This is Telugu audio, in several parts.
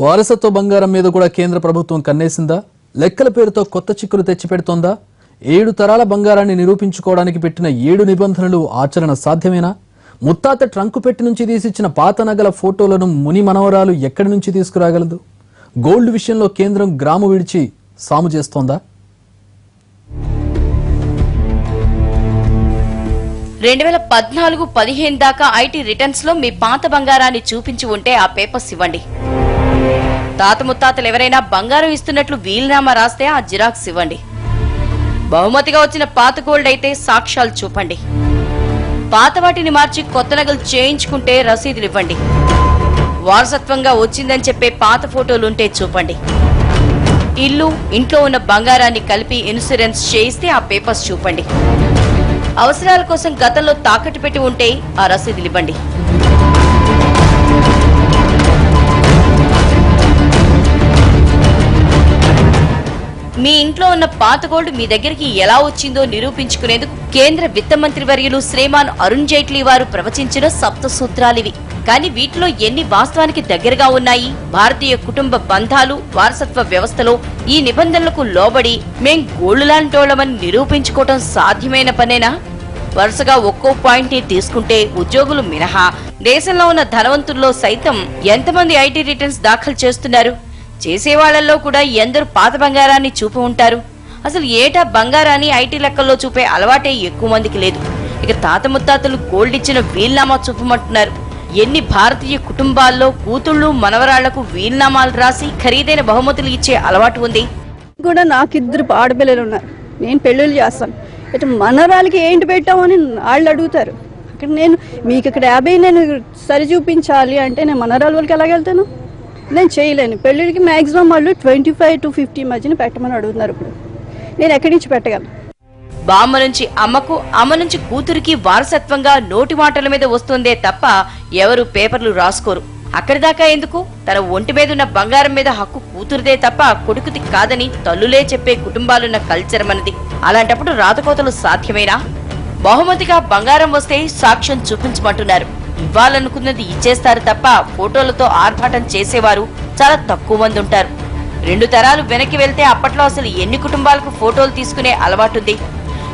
వారసత్వ బంగారం మీద కూడా కేంద్ర ప్రభుత్వం కన్నేసిందా? లెక్కల పేరుతో కొత్త చిక్కులు తెచ్చిపెడుతోందా? ఏడు తరాల బంగారాన్ని నిరూపించుకోవడానికి పెట్టిన ఏడు నిబంధనలు ఆచరణ సాధ్యమేనా? ముత్తాత ట్రంకు పెట్టి నుంచి తీసిచ్చిన పాత నగల ఫోటోలను ముని మనవరాలు ఎక్కడి నుంచి తీసుకురాగలదు? గోల్డ్ విషయంలో కేంద్రం గ్రాము విడిచి సాము చేస్తోందా? రెండు వేల పద్నాలుగు పదిహేను దాకా ఐటీ రిటర్న్స్లో మీ పాత బంగారాన్ని చూపించి ఉంటే ఆ పేపర్స్ ఇవ్వండి. తాత ముత్తాతలు ఎవరైనా బంగారం ఇస్తున్నట్లు వీలునామా రాస్తే ఆ జిరాక్స్ ఇవ్వండి. బహుమతిగా వచ్చిన పాత గోల్డ్ అయితే సాక్ష్యాలు చూపండి. పాత వాటిని మార్చి కొత్త నగలు చేయించుకుంటే రసీదులు ఇవ్వండి. వారసత్వంగా వచ్చిందని చెప్పే పాత ఫోటోలుంటే చూపండి. ఇల్లు ఇంట్లో ఉన్న బంగారాన్ని కలిపి ఇన్సూరెన్స్ చేయిస్తే ఆ పేపర్స్ చూపండి. అవసరాల కోసం గతంలో తాకట్టు పెట్టి ఉంటే ఆ రసీదులు ఇవ్వండి. మీ ఇంట్లో ఉన్న పాత గోల్డ్ మీ దగ్గరికి ఎలా వచ్చిందో నిరూపించుకునేందుకు కేంద్ర విత్త మంత్రి వర్యులు శ్రీమాన్ అరుణ్ జైట్లీ వారు ప్రవచించిన సప్త సూత్రాలివి కానీ వీటిలో ఎన్ని వాస్తవానికి దగ్గరగా ఉన్నాయి? భారతీయ కుటుంబ బంధాలు వారసత్వ వ్యవస్థలో ఈ నిబంధనలకు లోబడి మేం గోల్డ్ నిరూపించుకోవటం సాధ్యమైన పనేనా? వరుసగా ఒక్కో పాయింట్ని తీసుకుంటే ఉద్యోగులు మినహా. దేశంలో ఉన్న ధనవంతుల్లో సైతం ఎంతమంది ఐటీ రిటర్న్స్ దాఖలు చేస్తున్నారు? చేసేవాళ్ళలో కూడా ఎందరు పాత బంగారాన్ని చూపి ఉంటారు. అసలు ఏటా బంగారాన్ని ఐటీ లెక్కల్లో చూపే అలవాటే ఎక్కువ మందికి లేదు. ఇక తాత ముత్తాతలు గోల్డ్ ఇచ్చిన వీల్నామా చూపమంటున్నారు. ఎన్ని భారతీయ కుటుంబాల్లో కూతుళ్ళు మనవరాళ్ళకు వీల్నామాలు రాసి ఖరీదైన బహుమతులు ఇచ్చే అలవాటు ఉంది. కూడా నాకు ఇద్దరు ఆడపిల్లలు ఉన్నారు. నేను పెళ్ళిళ్ళు చేస్తాను. ఇటు మనవరాలకి ఏంటి పెట్టామని వాళ్ళు అడుగుతారు. అక్కడ నేను మీకు ఇక్కడ యాభై నేను సరి చూపించాలి అంటే నేను మనవరాలు వాళ్ళకి ఎలాగెళ్తాను నేను చేయలేను. పెళ్ళిళ్ళకి మ్యాక్సిమం వాళ్ళు ట్వంటీ ఫైవ్ టు ఫిఫ్టీ మధ్యన పెట్టమని అడుగుతున్నారు ఇప్పుడు. నేను ఎక్కడి నుంచి పెట్టగలను? బామ్మ నుంచి అమ్మకు అమ్మ నుంచి కూతురికి వారసత్వంగా నోటి మాటల మీద వస్తుందే తప్ప ఎవరు పేపర్లు రాసుకోరు. అక్కడి దాకా ఎందుకు? తన ఒంటి మీద ఉన్న బంగారం మీద హక్కు కూతురుదే తప్ప కొడుకుది కాదని తల్లులే చెప్పే కుటుంబాలున్న కల్చర్ మనది. అలాంటప్పుడు రాతకోతలు సాధ్యమేనా? బహుమతిగా బంగారం వస్తే సాక్ష్యం చూపించమంటున్నారు. ఇవ్వాలనుకున్నది ఇచ్చేస్తారు తప్ప ఫోటోలతో ఆర్భాటం చేసేవారు చాలా తక్కువ మంది ఉంటారు. రెండు తరాలు వెనక్కి వెళ్తే అప్పట్లో అసలు ఎన్ని కుటుంబాలకు ఫోటోలు తీసుకునే అలవాటుంది?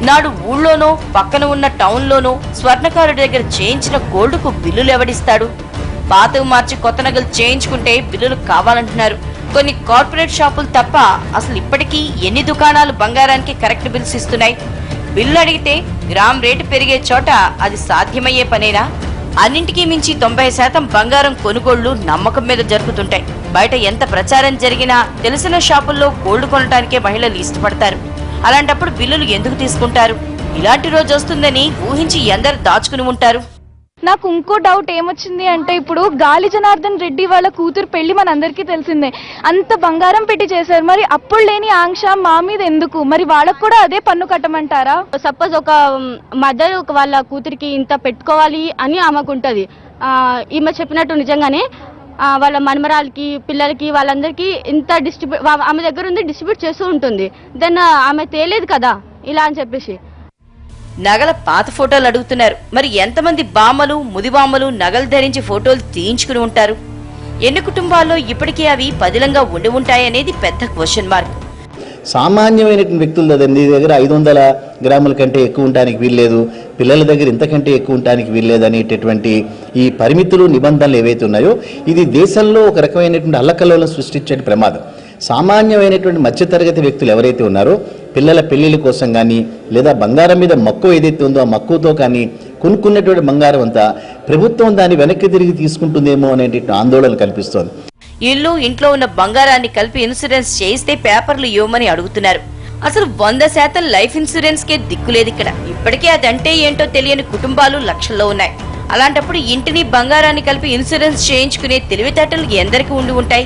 నాడు ఊళ్ళోనో పక్కన ఉన్న టౌన్లోనో స్వర్ణకారుడి దగ్గర చేయించిన గోల్డ్కు బిల్లులు ఎవడిస్తాడు? పాతవి మార్చి కొత్త నగలు చేయించుకుంటే బిల్లులు కావాలంటున్నారు. కొన్ని కార్పొరేట్ షాపులు తప్ప అసలు ఇప్పటికీ ఎన్ని దుకాణాలు బంగారానికి కరెక్ట్ బిల్స్ ఇస్తున్నాయి? బిల్లు అడిగితే గ్రామ్ రేటు పెరిగే చోట అది సాధ్యమయ్యే పనేనా? అన్నింటికీ మించి తొంభై శాతం బంగారం కొనుగోళ్ళు నమ్మకం మీద జరుగుతుంటాయి బయట ఎంత ప్రచారం జరిగినా తెలిసిన షాపుల్లో గోల్డ్ కొనటానికే మహిళలు ఇష్టపడతారు. అలాంటప్పుడు బిల్లులు ఎందుకు తీసుకుంటారు? ఇలాంటి రోజు వస్తుందని ఊహించి ఎందరు దాచుకుని ఉంటారు? నాకు ఇంకో డౌట్ ఏమొచ్చింది అంటే ఇప్పుడు గాలి జనార్దన్ రెడ్డి వాళ్ళ కూతురు పెళ్ళి మనందరికీ తెలిసిందే. అంత బంగారం పెట్టి చేశారు. మరి అప్పుడు లేని ఆంక్ష మా మీద ఎందుకు? మరి వాళ్ళకు కూడా అదే పన్ను కట్టమంటారా? సపోజ్ ఒక మదర్ ఒక వాళ్ళ కూతురికి ఇంత పెట్టుకోవాలి అని ఆమెకుంటుంది. ఈమె చెప్పినట్టు నిజంగానే వాళ్ళ మనమరాలకి పిల్లలకి వాళ్ళందరికీ ఇంత డిస్ట్రిబ్యూట్ ఆమె దగ్గర ఉంది డిస్ట్రిబ్యూట్ చేస్తూ ఉంటుంది. దెన్ ఆమె తేలేదు కదా ఇలా అని చెప్పేసి. నగల పాత ఫోటోలు అడుగుతున్నారు. మరి ఎంతమంది బామ్మలు ముదిబామ్మలు నగలు ధరించి ఫోటోలు తీయించుకుని ఉంటారు? ఎన్ని కుటుంబాల్లో ఇప్పటికీ అవి పదిలంగా ఉండి ఉంటాయనేది పెద్ద క్వశ్చన్ మార్క్. సామాన్యమైనటువంటి వ్యక్తుల దగ్గర దగ్గర ఐదు వందల గ్రాముల కంటే ఎక్కువ ఉండడానికి వీల్లేదు. పిల్లల దగ్గర ఇంతకంటే ఎక్కువ ఉండడానికి వీల్లేదు అనేటటువంటి ఈ పరిమితులు నిబంధనలు ఏవైతే ఉన్నాయో ఇది దేశంలో ఒక రకమైనటువంటి అల్లకల్లోలం సృష్టించే ప్రమాదం. సామాన్యమైనటువంటి మధ్యతరగతి వ్యక్తులు ఎవరైతే ఉన్నారో పిల్లల పెళ్ళిళ్ళ కోసం కానీ లేదా బంగారం మీద మక్కువ ఏదైతే ఉందో ఆ మక్కువతో కానీ కొనుక్కున్నటువంటి బంగారం అంతా ప్రభుత్వం దాన్ని వెనక్కి తిరిగి తీసుకుంటుందేమో అనేటువంటి ఆందోళన కల్పిస్తోంది ఇల్లు ఇంట్లో ఉన్న బంగారాన్ని కలిపి ఇన్సూరెన్స్ చేయిస్తే పేపర్లు ఇవ్వమని అడుగుతున్నారు. అసలు వంద శాతం లైఫ్ ఇన్సూరెన్స్ కే దిక్కులేదు ఇక్కడ. ఇప్పటికే అదంటే ఏంటో తెలియని కుటుంబాలు లక్షల్లో ఉన్నాయి. అలాంటప్పుడు ఇంటిని బంగారాన్ని కలిపి ఇన్సూరెన్స్ చేయించుకునే తెలివితేటలు ఎందరికి ఉండి ఉంటాయి?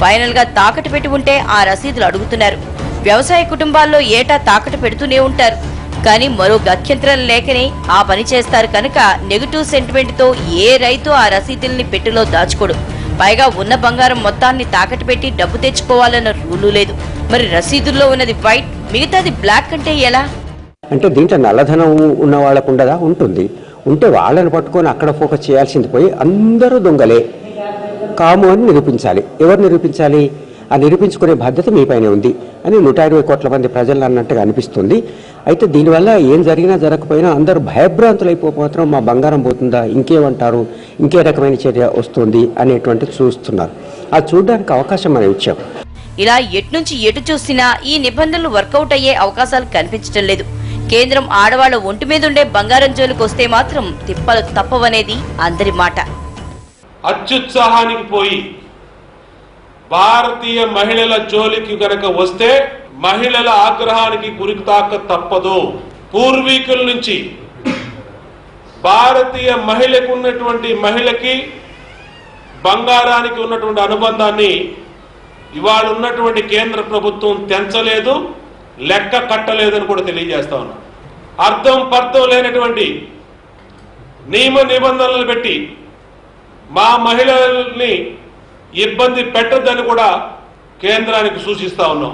ఫైనల్గా తాకట్టు పెట్టి ఉంటే ఆ రసీదులు అడుగుతున్నారు. వ్యవసాయ కుటుంబాల్లో ఏటా తాకట్టు పెడుతూనే ఉంటారు. కానీ మరో గత్యంతరం లేకనే ఆ పని చేస్తారు కనుక నెగటివ్ సెంటిమెంట్తో ఏ రైతు ఆ రసీదుల్ని పెట్టెలో దాచుకోడు. పైగా ఉన్న బంగారం మొత్తాన్ని తాకట్టు పెట్టి డబ్బు తెచ్చుకోవాలన్న రూలు లేదు. మరి రసీదుల్లో ఉన్నది వైట్ మిగతాది బ్లాక్ అంటే ఎలా? అంటే దీంట్లో నల్లధనం ఉన్న వాళ్ళకు ఉండదా? ఉంటుంది. ఉంటే వాళ్ళని పట్టుకొని అక్కడ ఫోకస్ చేయాల్సింది పోయి అందరూ దొంగలే. కాము అని నిరూపించాలి. ఎవరు నిరూపించాలి? ఆ నిరూపించుకునే బాధ్యత మీపైనే ఉంది అని నూట ఇరవై కోట్ల మంది ప్రజలు అన్నట్టుగా అనిపిస్తుంది. అయితే దీనివల్ల ఏం జరిగినా జరగకపోయినా అందరూ భయభ్రాంతులైపో మాత్రం మా బంగారం పోతుందా? ఇంకేమంటారు? ఇంకే రకమైన చర్య వస్తుంది అనేటువంటి చూస్తున్నారు. అది చూడడానికి అవకాశం మనం ఇచ్చాం. ఇలా ఎట్నుంచి ఎటు చూసినా ఈ నిబంధనలు వర్కౌట్ అయ్యే అవకాశాలు కనిపించడం లేదు. కేంద్రం ఆడవాళ్ళ ఒంటి మీదుండే బంగారం జోలికి వస్తే మాత్రం తిప్పలు తప్పవనేది అందరి మాట. అత్యుత్సాహానికి పోయి భారతీయ మహిళల జోలికి గనక వస్తే మహిళల ఆగ్రహానికి గురితాక తప్పదు. పూర్వీకుల నుంచి భారతీయ మహిళకు ఉన్నటువంటి మహిళకి బంగారానికి ఉన్నటువంటి అనుబంధాన్ని ఇవాళ ఉన్నటువంటి కేంద్ర ప్రభుత్వం తెంచలేదు లెక్క కట్టలేదని కూడా తెలియజేస్తా ఉన్నా. అర్థం పర్థం లేనటువంటి నియమ నిబంధనలు పెట్టి మా మహిళల్ని ఇబ్బంది పెట్టొద్దని కూడా కేంద్రానికి సూచిస్తా ఉన్నాం.